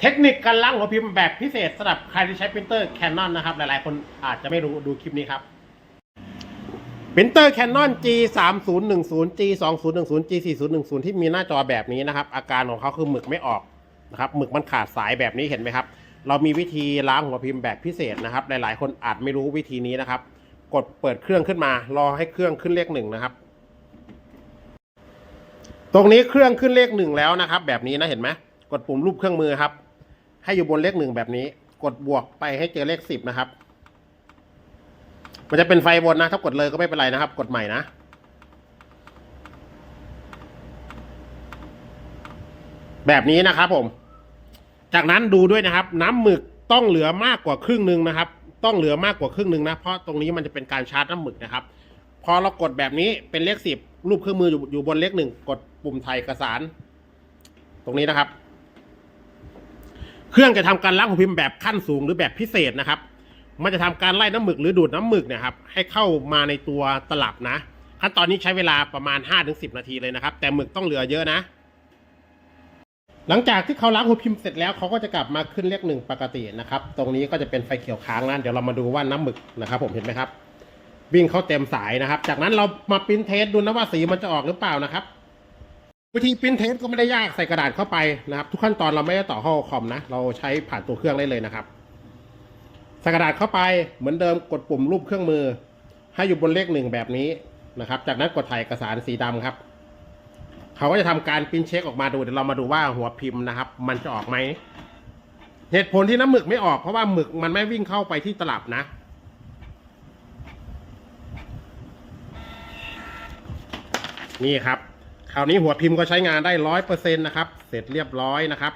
เทคนิคการล้างหัวพิมพ์แบบพิเศษสำหรับใครที่ใช้ปรินเตอร์ Canon นะครับ หลายๆ คนอาจจะไม่รู้ดูคลิปนี้ครับปรินเตอร์ Canon G 3 0 1 0 G 2 0 1 0 G 4 0 1 0ที่มีหน้าจอแบบนี้นะครับ อาการของเขาคือหมึกไม่ออกนะครับหมึกมันขาดสายแบบนี้เห็นไหมครับ เรามีวิธีล้างหัวพิมพ์แบบพิเศษนะครับ หลายๆ คนอาจไม่รู้วิธีนี้นะครับ กดเปิดเครื่องขึ้นมา รอให้เครื่องขึ้นเลขหนึ่งนะครับ ตรงนี้เครื่องขึ้นเลขหนึ่งแล้วนะครับ แบบนี้นะเห็นไหมกดปุ่มรูปเครื่องมือครับ ให้อยู่บนเลขหนึ่งแบบนี้ กดบวกไปให้เจอเลขสิบนะครับ มันจะเป็นไฟวนนะ ถ้ากดเลยก็ไม่เป็นไรนะครับ กดใหม่นะ แบบนี้นะครับผม จากนั้นดูด้วยนะครับ น้ำหมึกต้องเหลือมากกว่าครึ่งหนึ่งนะครับ ต้องเหลือมากกว่าครึ่งหนึ่งนะ เพราะตรงนี้มันจะเป็นการชาร์จน้ำหมึกนะครับ พอเรากดแบบนี้เป็นเลขสิบรูปเครื่องมืออยู่อยู่บนเลขหนึ่งกดปุ่มไทยเอกสารตรงนี้นะครับ เครื่องจะทำการล้างหัวพิมพ์แบบขั้นสูงหรือแบบพิเศษนะครับ มันจะทำการไล่น้ำหมึกหรือดูดน้ำหมึกเนี่ยครับ ให้เข้ามาในตัวตลับนะ ขั้นตอนนี้ใช้เวลาประมาณ 5-10 นาทีเลยนะครับ แต่หมึกต้องเหลือเยอะนะ หลังจากที่เขาล้างหัวพิมพ์เสร็จแล้วเขาก็จะกลับมาขึ้นเลขหนึ่งปกตินะครับ ตรงนี้ก็จะเป็นไฟเขียวค้างนะเดี๋ยวเรามาดูว่าน้ำหมึกนะครับ ผมเห็นไหมครับ วิ่งเข้าเต็มสายนะครับ จากนั้นเรามาปริ้นเทสดูนะว่าสีมันจะออกหรือเปล่านะครับ วิธีปริ้นเทสก็ไม่ได้ยากใส่กระดาษเข้าไปนะครับ ทุกขั้นตอนเราไม่ได้ต่อเข้าคอมนะ เราใช้ผ่านตัวเครื่องได้เลยนะครับใส่กระดาษเข้าไปเหมือนเดิมกดปุ่มรูปเครื่องมือ ให้อยู่บนเลขหนึ่งแบบนี้นะครับ จากนั้นกดถ่ายเอกสารสีดำครับ เขาก็จะทำการปริ้นเช็คออกมาดูเดี๋ยวเรามาดูว่าหัวพิมพ์นะครับ มันจะออกไหมเหตุผลที่น้ำหมึกไม่ออกเพราะว่าหมึกมันไม่วิ่งเข้าไปที่ตลับนะนี่ครับ คราวนี้หัวพิมพ์ก็ใช้งานได้ร้อยเปอร์เซ็นต์นะครับ เสร็จเรียบร้อยนะครับ